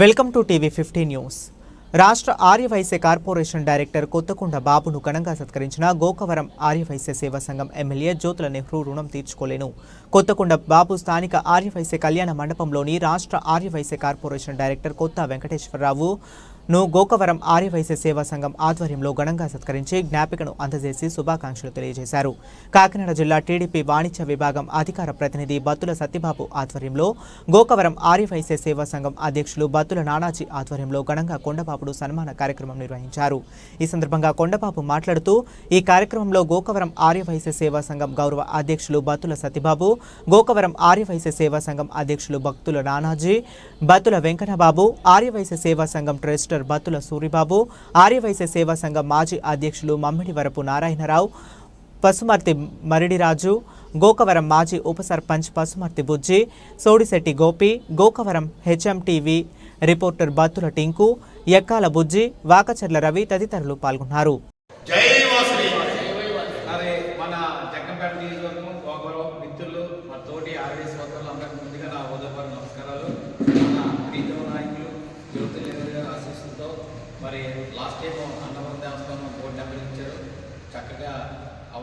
Welcome to TV fifty news. రాష్ట్ర Aryavysya corporation director Kothakonda బాబును ఘనంగా సత్కరించిన గోకవరం ఆర్యవైశ్య సేవా సంఘం ఎమ్మెల్యే జ్యోతుల నెహ్రూ రుణం తీర్చుకోలేను. కొత్తకొండ బాబు స్థానిక ఆర్యవైశ్య కళ్యాణ మండపంలోని రాష్ట్ర ఆర్యవైశ్య కార్పొరేషన్ డైరెక్టర్ కొత్త వెంకటేశ్వరరావు ను గోకవరం ఆర్యవైశ్య సేవా సంఘం ఆధ్వర్యంలో ఘనంగా సత్కరించి జ్ఞాపికను అందజేసి శుభాకాంక్షలు తెలియజేశారు. కాకినాడ జిల్లా టీడీపీ వాణిజ్య విభాగం అధికార ప్రతినిధి బత్తుల సత్యబాబు ఆధ్వర్యంలో గోకవరం ఆర్యవైశ్య సేవా సంఘం అధ్యక్షులు బత్తుల నానాజీ ఆధ్వర్యంలో ఘనంగా కొండబాబుడు సన్మాన కార్యక్రమం నిర్వహించారు. ఈ సందర్భంగా కొండబాబు మాట్లాడుతూ ఈ కార్యక్రమంలో గోకవరం ఆర్యవైశ్య సేవా సంఘం గౌరవ అధ్యక్షులు బత్తుల సత్యబాబు గోకవరం ఆర్యవైశ్య సేవా సంఘం అధ్యక్షులు భక్తుల నానాజీ బత్తుల వెంకటబాబు ఆర్యవైశ్య సేవా సంఘం మినిస్టర్ బత్తుల సూరిబాబు ఆర్యవైశ్య సేవా సంఘం మాజీ అధ్యక్షులు మమ్మిడి వరపు నారాయణరావు పసుమర్తి మరిడిరాజు గోకవరం మాజీ ఉప సర్పంచ్ పసుమర్తి బుజ్జి సోడిశెట్టి గోపి గోకవరం హెచ్ఎంటీవీ రిపోర్టర్ బత్తుల టింకు ఎక్కాల బుజ్జి వాకచర్ల రవి తదితరులు పాల్గొన్నారు. జై వాసుని మరి మన జగ్గంపేట నియోజకవర్గం గోకవరం మిత్రులు మా తోటి ఆర్వీ సోదరులు అందరికీ ముందుగా నా ఉదయపూర్వ నమస్కారాలు మన ప్రీతమ నాయకులు జ్యోతిలేరు గారి ఆశీస్సులతో మరి లాస్ట్ టైం అన్నవరం దేవస్థానం బోర్డు నెంబర్ ఇచ్చారు. చక్కగా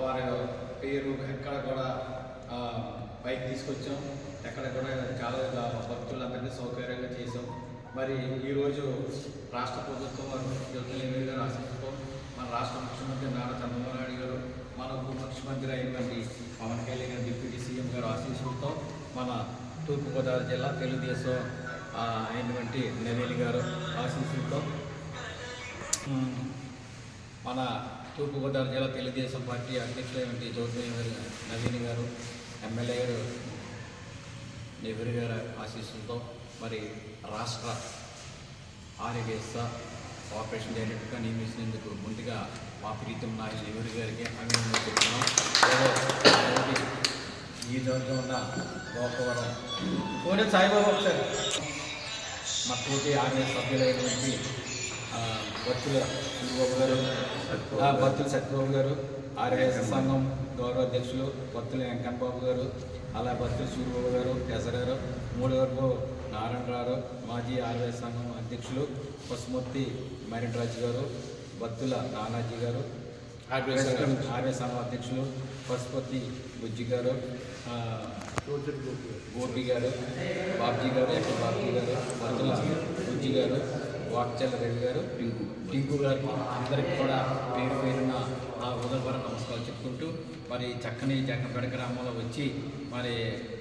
వారి పేరు ఎక్కడ కూడా బైక్ పైకి తీసుకొచ్చాం. ఎక్కడ కూడా చాలా భక్తులందరినీ సౌకర్యంగా చేసాం మరి ఈరోజు రాష్ట్ర ప్రభుత్వం వారు జ్యోతిలేరు గారు ఆశీస్సుతో మన రాష్ట్ర ముఖ్యమంత్రి నారా చంద్రబాబు నాయుడు గారు మన ఉప ముఖ్యమంత్రి అయినటువంటి పవన్ కళ్యాణ్ గారు డిప్యూటీ సీఎం గారు ఆశీస్సులతో మన తూర్పుగోదావరి జిల్లా తెలుగుదేశం అయినటువంటి నవీన్ గారు ఆశీస్సులతో మన తూర్పుగోదావరి జిల్లా తెలుగుదేశం పార్టీ అధ్యక్షులైనటువంటి జ్యోతి నవీన్ గారు ఎమ్మెల్యే గారు నెహ్రూ గారి ఆశీస్సులతో మరి రాష్ట్ర ఆరోగ్యస్థ ఆపరేషన్ డైరెక్టర్గా నియమించినందుకు ముందుగా మా ప్రీతం నాయకులు నెహ్రూ గారికి అభినందనలు చెప్తున్నాం ఈ దాంట్లో ఉన్న గోపవరం కోరే సాయిబాబా ఒకసారి. మా తోటి ఆర్మీ సభ్యులైనటువంటి బత్తుల సూరిబాబు గారు బత్తుల సత్యబాబు గారు ఆర్యవేశ సంఘం గౌరవ అధ్యక్షులు బత్తుల వెంకన్నబాబు గారు అలా బత్తుల సూరిబాబు గారు గారు మూడు వరకు నారాయణరావు మాజీ ఆర్యవేశ సంఘం అధ్యక్షులు పసుమూర్తి మరినరాజు గారు బత్తుల నానాజీ గారు ఆర్య సంఘం అధ్యక్షులు. పశుపతి బుజ్జి గారు గోపి గారు బాబ్జీ గారు ఎక్కడ బాబ్జీ గారు బత్తుల బుజ్జి గారు వాక్చల్ రవి గారు పింకు పింకు గారికి అందరికి కూడా పేరు పేరున నా ఉదయపర నమస్కారాలు చెప్పుకుంటూ మరి చక్కని జగ్గంపేట గ్రామంలో వచ్చి మరి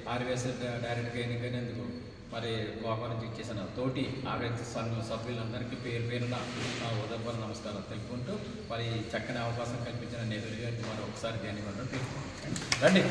ఆర్వీఎస్ డైరెక్ట్గా ఎన్నికైనందుకు మరి గోపాలం చేసిన తోటి ఆరోగ్య సంఘం సభ్యులందరికీ పేరు పేరున ఆ ఉదయపర నమస్కారాలు తెలుపుకుంటూ మరి చక్కని అవకాశం కల్పించిన నెహ్రూ గారికి మరి ఒకసారి ధన్యవాదాలు తెలుపుకుంటాం రండి.